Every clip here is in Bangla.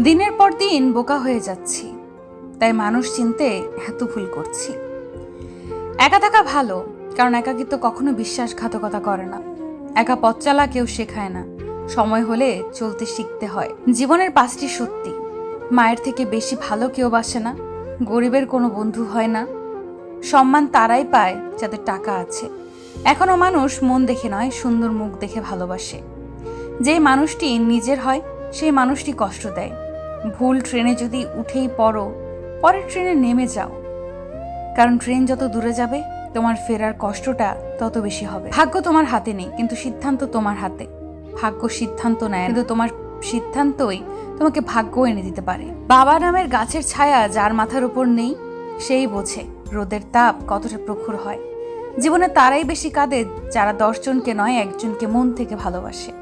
দিনের পর দিন বোকা হয়ে যাচ্ছি। তাই মানুষ চিনতে এত ভুল করছি। একা থাকা ভালো, কারণ একাকিত্ব কখনো বিশ্বাসঘাতকতা করে না। একা পথ চালা কেউ শেখায় না। সময় হলে চলতে শিখতে হয়। জীবনের পাঁচটি সত্যি। মায়ের থেকে বেশি ভালো কেউ বাসে না। গরিবের কোনো বন্ধু হয় না। সম্মান তারাই পায় যাদের টাকা আছে। এখনও মানুষ মন দেখে নয়, সুন্দর মুখ দেখে ভালোবাসে। যেই মানুষটি নিজের হয় সেই মানুষটি কষ্ট দেয়। ভুল ট্রেনে যদি উঠেই পড়ো, পরের ট্রেনে নেমে যাও। কারণ ট্রেন যত দূরে যাবে, তোমার ফেরার কষ্টটা তত বেশি হবে। ভাগ্য তোমার হাতে নেই, কিন্তু সিদ্ধান্ত তোমার হাতে। ভাগ্য সিদ্ধান্ত নেয়, কিন্তু তোমার সিদ্ধান্তই তোমাকে ভাগ্য এনে দিতে পারে। বাবা নামের গাছের ছায়া যার মাথার উপর নেই, সেই বোঝে রোদের তাপ কতটা প্রখর হয়। জীবনে তারাই বেশি কাঁদে যারা দশজনকে নয়, একজনকে মন থেকে ভালোবাসে।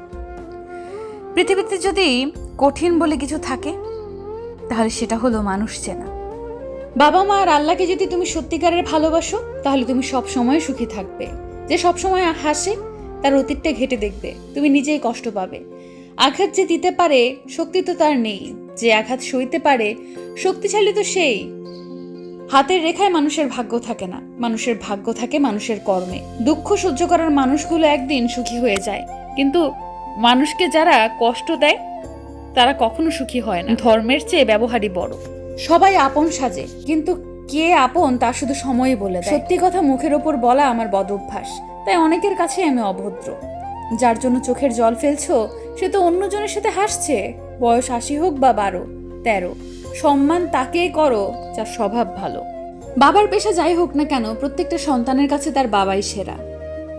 পৃথিবীতে যদি কঠিন বলে কিছু থাকে, তাহলে সেটা হলো মানুষ চেনা। বাবা মা আর আল্লাহকে যদি তুমি সত্যিকারের ভালোবাসো, তাহলে তুমি সব সময় সুখী থাকবে। যে সব সময় হাসে, তার অতীতটা ঘেটে দেখবে। তুমি নিজেই কষ্ট পাবে। আঘাত যে দিতে পারে, শক্তি তো তার নেই। যে আঘাত সইতে পারে, শক্তিশালী তো সেই। হাতের রেখায় মানুষের ভাগ্য থাকে না। মানুষের ভাগ্য থাকে মানুষের কর্মে। দুঃখ সহ্য করার মানুষগুলো একদিন সুখী হয়ে যায়। কিন্তু মানুষকে যারা কষ্ট দেয়, তারা কখনো সুখী হয় না। ধর্মের চেয়ে ব্যবহারই বড়। সবাই আপন সাজে, কিন্তু কে আপন তা শুধু সময়ই বলে দেয়। সত্যি কথা মুখের ওপর বলা আমার বদ অভ্যাস তাই অনেকের কাছে আমি অভদ্র। যার জন্য চোখের জল ফেলছো, সে তো অন্যজনের সাথে হাসছে। বয়স আশি হোক বা বারো, তেরো, সম্মান তাকেই করো যার স্বভাব ভালো। বাবার পেশা যাই হোক না কেন, প্রত্যেকটা সন্তানের কাছে তার বাবাই সেরা।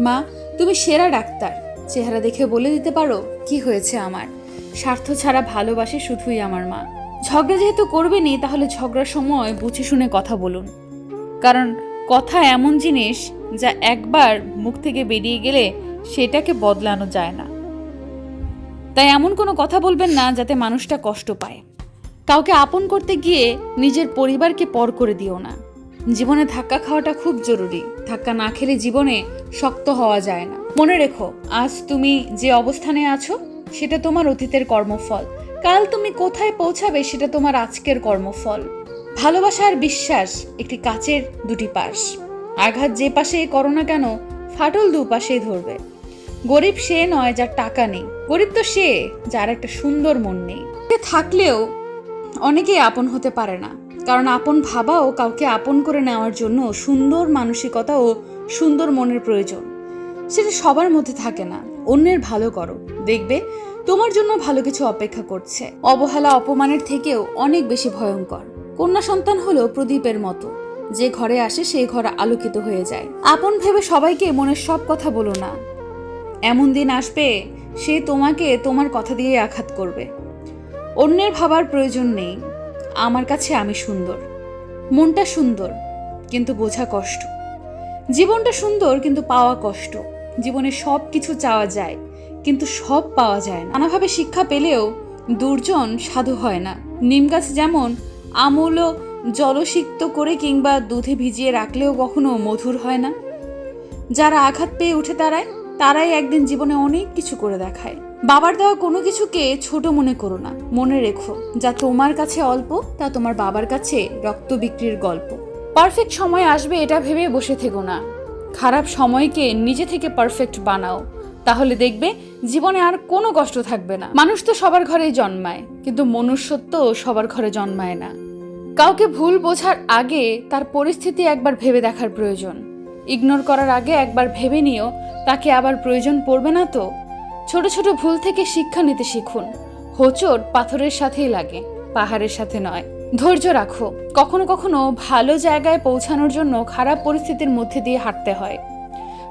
মা, তুমি সেরা ডাক্তার। চেহারা দেখে বলে দিতে পারো, কি হয়েছে আমার? স্বার্থ ছাড়া ভালোবাসে শুধুই আমার মা। ঝগড়া যেহেতু করবেনি তাহলে ঝগড়ার সময় বুঝে শুনে কথা বলুন। কারণ কথা এমন জিনিস যা একবার মুখ থেকে বেরিয়ে গেলে সেটাকে বদলানো যায় না। তাই এমন কোনো কথা বলবেন না যাতে মানুষটা কষ্ট পায়। কাউকে আপন করতে গিয়ে নিজের পরিবারকে পর করে দিও না। জীবনে ধাক্কা খাওয়াটা খুব জরুরি। ধাক্কা না খেলে জীবনে শক্ত হওয়া যায় না। মনে রেখো, আজ তুমি যে অবস্থানে আছো, সেটা তোমার অতীতের কর্মফল। কাল তুমি কোথায় পৌঁছাবে, সেটা তোমার আজকের কর্মফল। ভালোবাসা আর বিশ্বাস একটি কাচের দুটি পাশ। আঘাত যে পাশেই করো না কেন, ফাটল দুপাশেই ধরবে। গরিব সে নয় যার টাকা নেই। গরিব তো সে যার একটা সুন্দর মন নেই। থাকলেও অনেকেই আপন হতে পারে না। কারণ আপন ভাবাও কাউকে আপন করে নেওয়ার জন্য সুন্দর মানসিকতা ও সুন্দর মনের প্রয়োজন। সেটা সবার মধ্যে থাকে না, অন্যের ভালো করো। দেখবে, তোমার জন্য ভালো কিছু অপেক্ষা করছে। অবহেলা অপমানের থেকেও অনেক বেশি ভয়ঙ্কর। কন্যা সন্তান হলো প্রদীপের মতো। যে ঘরে আসে, সেই ঘর আলোকিত হয়ে যায়। আপন ভেবে সবাইকে মনের সব কথা বলো না। এমন দিন আসবে, সে তোমাকে তোমার কথা দিয়ে আঘাত করবে। অন্যের ভাবার প্রয়োজন নেই। আমার কাছে আমি সুন্দর। মনটা সুন্দর, কিন্তু বোঝা কষ্ট। জীবনটা সুন্দর, কিন্তু পাওয়া কষ্ট। জীবনে সব কিছু চাওয়া যায়, কিন্তু সব পাওয়া যায় না। নানাভাবে শিক্ষা পেলেও দুর্জন সাধু হয় না। নিম গাছ যেমন আমূল ও জলসিক্ত করে কিংবা দুধে ভিজিয়ে রাখলেও কখনো মধুর হয় না। যারা আঘাত পেয়ে উঠে দাঁড়ায় তারাই একদিন জীবনে অনেক কিছু করে দেখায়। বাবার দেওয়া কোনো কিছুকে ছোট মনে করো না। মনে রেখো, যা তোমার কাছে অল্প, তা তোমার বাবার কাছে রক্ত বিক্রির গল্প। পারফেক্ট সময় আসবে এটা ভেবে বসে থেকো না। খারাপ সময়কে নিজে থেকে পারফেক্ট বানাও। তাহলে দেখবে জীবনে আর কোনো কষ্ট থাকবে না। মানুষ তো সবার ঘরেই জন্মায়, কিন্তু মনুষ্যত্ব সবার ঘরে জন্মায় না। কাউকে ভুল বোঝার আগে তার পরিস্থিতি একবার ভেবে দেখার প্রয়োজন। ইগনোর করার আগে একবার ভেবে নিও, তাকে আবার প্রয়োজন পড়বে না তো? ছোট ছোট ভুল থেকে শিক্ষা নিতে শিখুন। হোঁচট পাথরের সাথেই লাগে, পাহাড়ের সাথে নয়। ধৈর্য রাখো, কখনো কখনো ভালো জায়গায় পৌঁছানোর জন্য খারাপ পরিস্থিতির মধ্যে দিয়ে হাঁটতে হয়।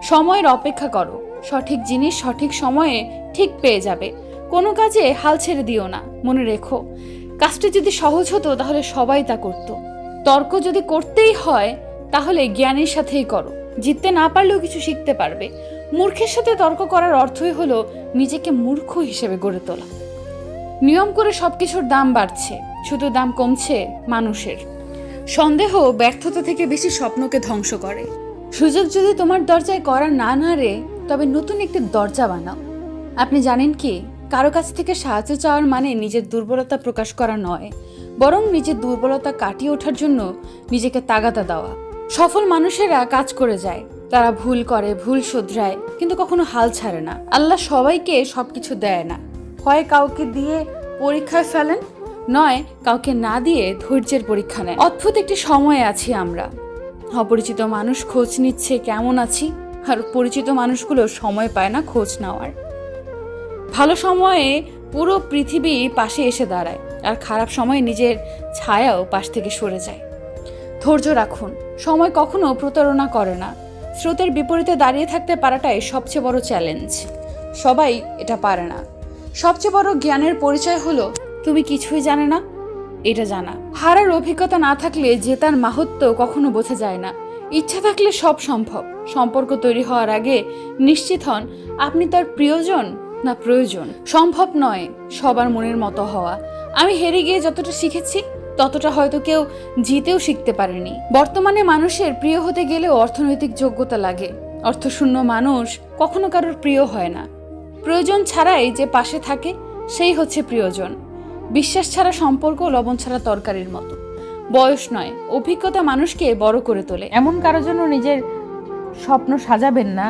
সময়ের অপেক্ষা করো, সঠিক জিনিস সঠিক সময়ে ঠিক পেয়ে যাবে। কোনো কাজে হাল ছেড়ে দিও না, মনে রেখো। কাজটি যদি সহজ হতো তাহলে সবাই তা করত। তর্ক যদি করতেই হয়, তাহলে জ্ঞানের সাথেই করো। জিততে না পারলেও কিছু শিখতে পারবে। মূর্খের সাথে তর্ক করার অর্থই হলো নিজেকে মূর্খ হিসেবে গড়ে তোলা। নিয়ম করে সবকিছুর দাম বাড়ছে, শুধু দাম কমছে মানুষের। সন্দেহ ব্যর্থতা থেকে বেশি স্বপ্নকে ধ্বংস করে। সুযোগ যদি তোমার দরজায় করা না নাড়ে, তবে নতুন একটি দরজা বানাও। আপনি জানেন কি, কারও কাছ থেকে সাহায্য চাওয়ার মানে নিজের দুর্বলতা প্রকাশ করা নয়, বরং নিজের দুর্বলতা কাটিয়ে ওঠার জন্য নিজেকে তাগাদা দেওয়া। সফল মানুষেরা কাজ করে যায় তারা ভুল করে, ভুল শোধরায়, কিন্তু কখনো হাল ছাড়ে না। আল্লাহ সবাইকে সবকিছু দেয় না। হয় কাউকে দিয়ে পরীক্ষায় ফেলেন, নয় কাউকে না দিয়ে ধৈর্যের পরীক্ষা নেয় অদ্ভুত একটি সময়ে আছি আমরা। অপরিচিত মানুষ খোঁজ নিচ্ছে কেমন আছি, আর পরিচিত মানুষগুলো সময় পায় না খোঁজ নেওয়ার। ভালো সময়ে পুরো পৃথিবী পাশে এসে দাঁড়ায়, আর খারাপ সময়ে নিজের ছায়াও পাশ থেকে সরে যায়। ধৈর্য রাখুন। সময় কখনো প্রতারণা করে না। স্রোতের বিপরীতে দাঁড়িয়ে থাকতে পারাটাই সবচেয়ে বড় চ্যালেঞ্জ। সবাই এটা পারে না। সবচেয়ে বড় জ্ঞানের পরিচয় হলো, তুমি কিছুই জানে না, এটা জানা। হারার অভিজ্ঞতা না থাকলে জেতার মাহাত্ম কখনো বোঝা যায় না। ইচ্ছা থাকলে সব সম্ভব। সম্পর্ক তৈরি হওয়ার আগে নিশ্চিত হন, আপনি তার প্রিয়জন না প্রয়োজন। সম্ভব নয় সবার মনের মতো হওয়া। আমি হেরে গিয়ে যতটা শিখেছি ততটা হয়তো কেউ জিতেও শিখতে পারেনি। বর্তমানে মানুষের প্রিয় হতে গেলেও অর্থনৈতিক যোগ্যতা লাগে। অর্থশূন্য মানুষ কখনো কারোর প্রিয় হয় না। প্রয়োজন ছাড়াই যে পাশে থাকে, সেই হচ্ছে প্রিয়জন। বিশ্বাস ছাড়া সম্পর্ক, লবণ ছাড়া তরকারির মতো। বয়স নয়, অভিজ্ঞতা মানুষকে বড় করে তোলে। এমন কারোর জন্য নিজের স্বপ্ন সাজাবেন না,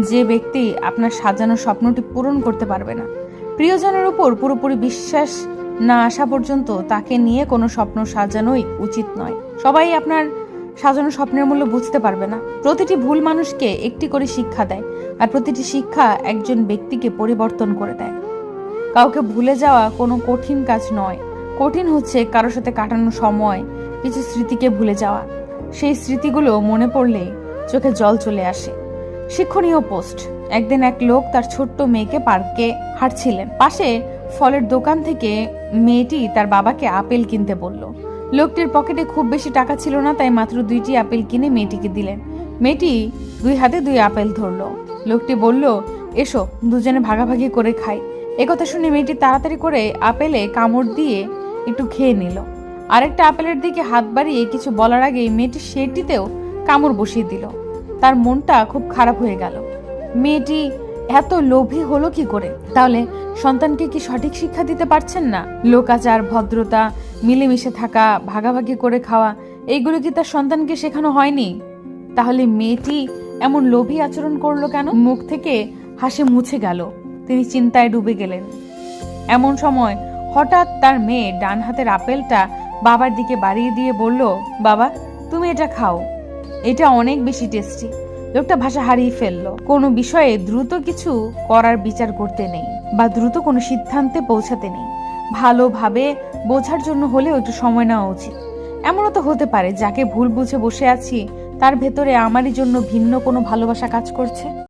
যে ব্যক্তি আপনার সাজানো স্বপ্নটি পূরণ করতে পারবে না। প্রিয়জনের উপর পুরোপুরি বিশ্বাস না আসা পর্যন্ত তাকে নিয়ে কোনো স্বপ্ন সাজানোই উচিত নয়। সবাই আপনার সাজানো স্বপ্নের মূল্য বুঝতে পারবে না। প্রতিটি ভুল মানুষকে একটি করে শিক্ষা দেয় আর প্রতিটি শিক্ষা একজন ব্যক্তিকে পরিবর্তন করে দেয়। কাউকে ভুলে যাওয়া কোনো কঠিন কাজ নয়। কঠিন হচ্ছে কারোর সাথে কাটানো সময়, কিছু স্মৃতিকে ভুলে যাওয়া। সেই স্মৃতিগুলো মনে পড়লে চোখে জল চলে আসে। শিক্ষণীয় পোস্ট, একদিন এক লোক তার ছোট্ট মেয়েকে পার্কে হাঁটছিলেন। পাশে ফলের দোকান থেকে মেয়েটি তার বাবাকে আপেল কিনতে বলল। লোকটির পকেটে খুব বেশি টাকা ছিল না, তাই মাত্র দুইটি আপেল কিনে মেয়েটিকে দিলেন। মেয়েটি দুই হাতে দুই আপেল ধরলো। লোকটি বলল, এসো, দুজনে ভাগাভাগি করে খাই। একথা শুনে মেয়েটি তাড়াতাড়ি করে আপেলে কামড় দিয়ে একটু খেয়ে নিল। আরেকটা আপেলের দিকে হাত বাড়িয়ে কিছু বলার আগেই মেয়েটি সেটিতেও কামড় বসিয়ে দিল। তার মনটা খুব খারাপ হয়ে গেল। মেয়েটি এত লোভী হলো কি করে? তাহলে সন্তানকে কি সঠিক শিক্ষা দিতে পারছেন না? লোকাচার, ভদ্রতা, মিলেমিশে থাকা, ভাগাভাগি করে খাওয়া, এইগুলো কি তার সন্তানকে শেখানো হয়নি? তাহলে মেয়েটি এমন লোভী আচরণ করল কেন? মুখ থেকে হাসি মুছে গেল। তিনি চিন্তায় ডুবে গেলেন। এমন সময় হঠাৎ তার মেয়ে ডান হাতের আপেলটা বাবার দিকে বাড়িয়ে দিয়ে বলল, বাবা, তুমি এটা খাও। এটা অনেক বেশি টেস্টি। লোকটা ভাষা হারিয়ে ফেলল। কোনো বিষয়ে দ্রুত কিছু করার বিচার করতে নেই বা দ্রুত কোনো সিদ্ধান্তে পৌঁছাতে নেই। ভালোভাবে বোঝার জন্য হলেও একটু সময় নেওয়া উচিত। এমনও তো হতে পারে, যাকে ভুল বুঝে বসে আছি, তার ভেতরে আমারই জন্য ভিন্ন কোনো ভালোবাসা কাজ করছে।